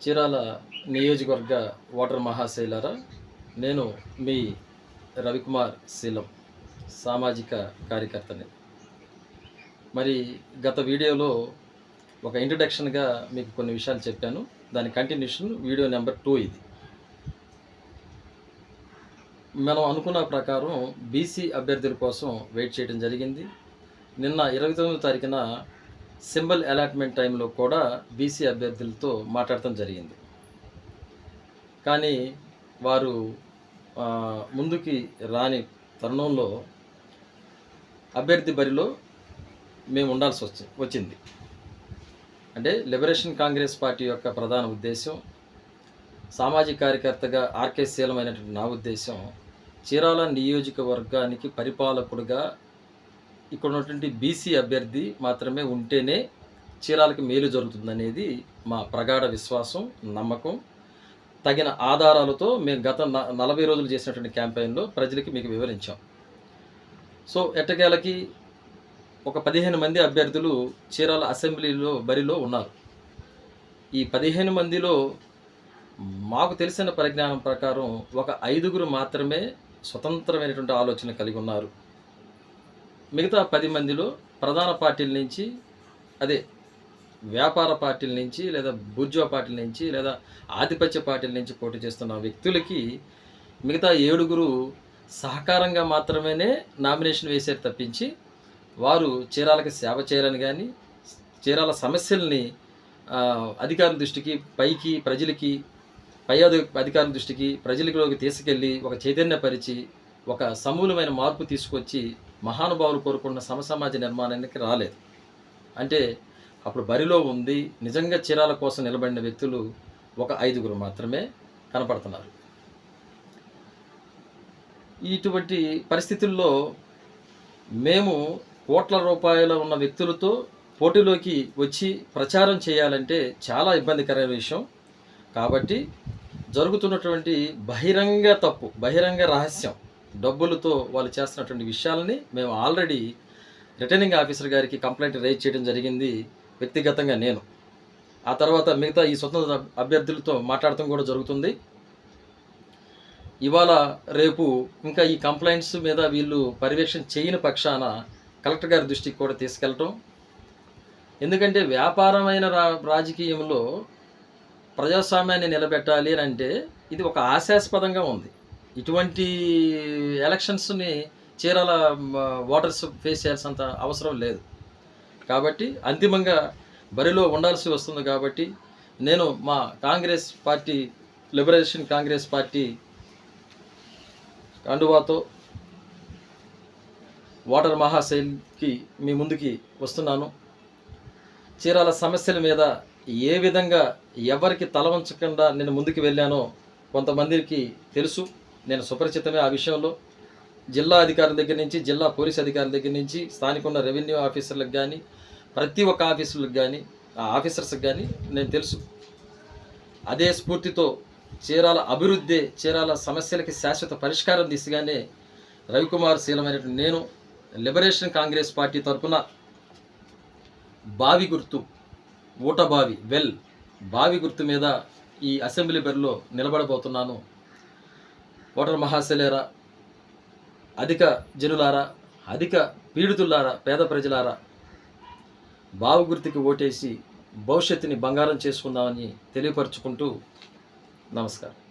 చీరాల నియోజకవర్గ ఓటర్ మహాశైలారా నేను మీ రవికుమార్ శీలం సామాజిక కార్యకర్తని. మరి గత వీడియోలో ఒక ఇంట్రడక్షన్గా మీకు కొన్ని విషయాలు చెప్పాను. దాని కంటిన్యూషన్ వీడియో నెంబర్ టూ ఇది. మనం అనుకున్న ప్రకారం బీసీ అభ్యర్థుల కోసం వెయిట్ చేయడం జరిగింది. నిన్న ఇరవై తొమ్మిదో తారీఖున సింబల్ అలాట్మెంట్ టైంలో కూడా బీసీ అభ్యర్థులతో మాట్లాడటం జరిగింది. కానీ వారు ముందుకి రాని తరుణంలో అభ్యర్థి బరిలో మేము ఉండాల్సి వచ్చి వచ్చింది. అంటే లిబరేషన్ కాంగ్రెస్ పార్టీ యొక్క ప్రధాన ఉద్దేశం సామాజిక కార్యకర్తగా ఆర్కే శీలమైనటువంటి నా ఉద్దేశం చీరాల నియోజకవర్గానికి పరిపాలకుడుగా ఇక్కడ ఉన్నటువంటి బీసీ అభ్యర్థి మాత్రమే ఉంటేనే చీరాలకి మేలు జరుగుతుందనేది మా ప్రగాఢ విశ్వాసం నమ్మకం. తగిన ఆధారాలతో మేము గత న- నలభై రోజులు చేసినటువంటి క్యాంపెయిన్లో ప్రజలకి మీకు వివరించాం. సో ఎట్టకేలకి ఒక పదిహేను మంది అభ్యర్థులు చీరాల అసెంబ్లీలో బరిలో ఉన్నారు. ఈ పదిహేను మందిలో మాకు తెలిసిన పరిజ్ఞానం ప్రకారం ఒక ఐదుగురు మాత్రమే స్వతంత్రమైనటువంటి ఆలోచన కలిగి ఉన్నారు. మిగతా పది మందిలో ప్రధాన పార్టీల నుంచి అదే వ్యాపార పార్టీల నుంచి లేదా బూర్జువా పార్టీల నుంచి లేదా ఆధిపత్య పార్టీల నుంచి పోటీ చేస్తున్న వ్యక్తులకి మిగతా ఏడుగురు సహకారంగా మాత్రమేనే నామినేషన్ వేసేది తప్పించి వారు చీరాలకి సేవ చేయాలని కానీ చీరాల సమస్యల్ని అధికారుల దృష్టికి పైకి ప్రజలకి పై అధికారుల దృష్టికి ప్రజలలోకి తీసుకెళ్ళి ఒక చైతన్యపరిచి ఒక సమూలమైన మార్పు తీసుకొచ్చి మహానుభావులు కోరుకున్న సమసమాజ నిర్మాణానికి రాలేదు. అంటే అప్పుడు బరిలో ఉంది నిజంగా చీరాల కోసం నిలబడిన వ్యక్తులు ఒక ఐదుగురు మాత్రమే కనపడుతున్నారు. ఇటువంటి పరిస్థితుల్లో మేము కోట్ల రూపాయల ఉన్న వ్యక్తులతో పోటీలోకి వచ్చి ప్రచారం చేయాలంటే చాలా ఇబ్బందికరమైన విషయం. కాబట్టి జరుగుతున్నటువంటి బహిరంగ తప్పు బహిరంగ రహస్యం డబ్బులతో వాళ్ళు చేస్తున్నటువంటి విషయాలని మేము ఆల్రెడీ రిటర్నింగ్ ఆఫీసర్ గారికి కంప్లైంట్ రైజ్ చేయడం జరిగింది వ్యక్తిగతంగా నేను. ఆ తర్వాత మిగతా ఈ స్వతంత్ర అభ్యర్థులతో మాట్లాడటం కూడా జరుగుతుంది. ఇవాళ రేపు ఇంకా ఈ కంప్లైంట్స్ మీద వీళ్ళు పర్యవేక్షణ చేయని పక్షాన కలెక్టర్ గారి దృష్టికి కూడా తీసుకెళ్ళటం. ఎందుకంటే వ్యాపారమైన రా రాజకీయంలో ప్రజాస్వామ్యాన్ని నిలబెట్టాలి అని అంటే ఇది ఒక ఆశాస్పదంగా ఉంది. ఇటువంటి ఎలక్షన్స్ని చీరాల ఓటర్స్ ఫేస్ చేయాల్సినంత అవసరం లేదు. కాబట్టి అంతిమంగా బరిలో ఉండాల్సి వస్తుంది కాబట్టి నేను మా Congress party liberation Congress party కండువాతో వాటర్ మహాశైల్కి మీ ముందుకి వస్తున్నాను. చీరాల సమస్యల మీద ఏ విధంగా ఎవరికి తల వంచకుండా నేను ముందుకు వెళ్ళానో కొంతమందికి తెలుసు. నేను సుపరిచితమే ఆ విషయంలో. జిల్లా అధికారుల దగ్గర నుంచి జిల్లా పోలీస్ అధికారుల దగ్గర నుంచి స్థానిక ఉన్న రెవెన్యూ ఆఫీసర్లకు కానీ ప్రతి ఒక్క ఆఫీసులకు కానీ ఆ ఆఫీసర్స్కి కానీ నేను తెలుసు. అదే స్ఫూర్తితో చీరాల అభివృద్ధి చీరాల సమస్యలకి శాశ్వత పరిష్కారం దిశగానే రవికుమార్ శీలమైనటువంటి నేను లిబరేషన్ కాంగ్రెస్ పార్టీ తరఫున బావి గుర్తు ఊటబావి వెల్ బావి గుర్తు మీద ఈ అసెంబ్లీ బరిలో నిలబడబోతున్నాను. ఓటర్ మహాశలేరా అధిక జనులారా అధిక పీడితులారా పేద ప్రజలారా బావి ఓటేసి భవిష్యత్తుని బంగారం చేసుకుందామని తెలియపరుచుకుంటూ నమస్కారం.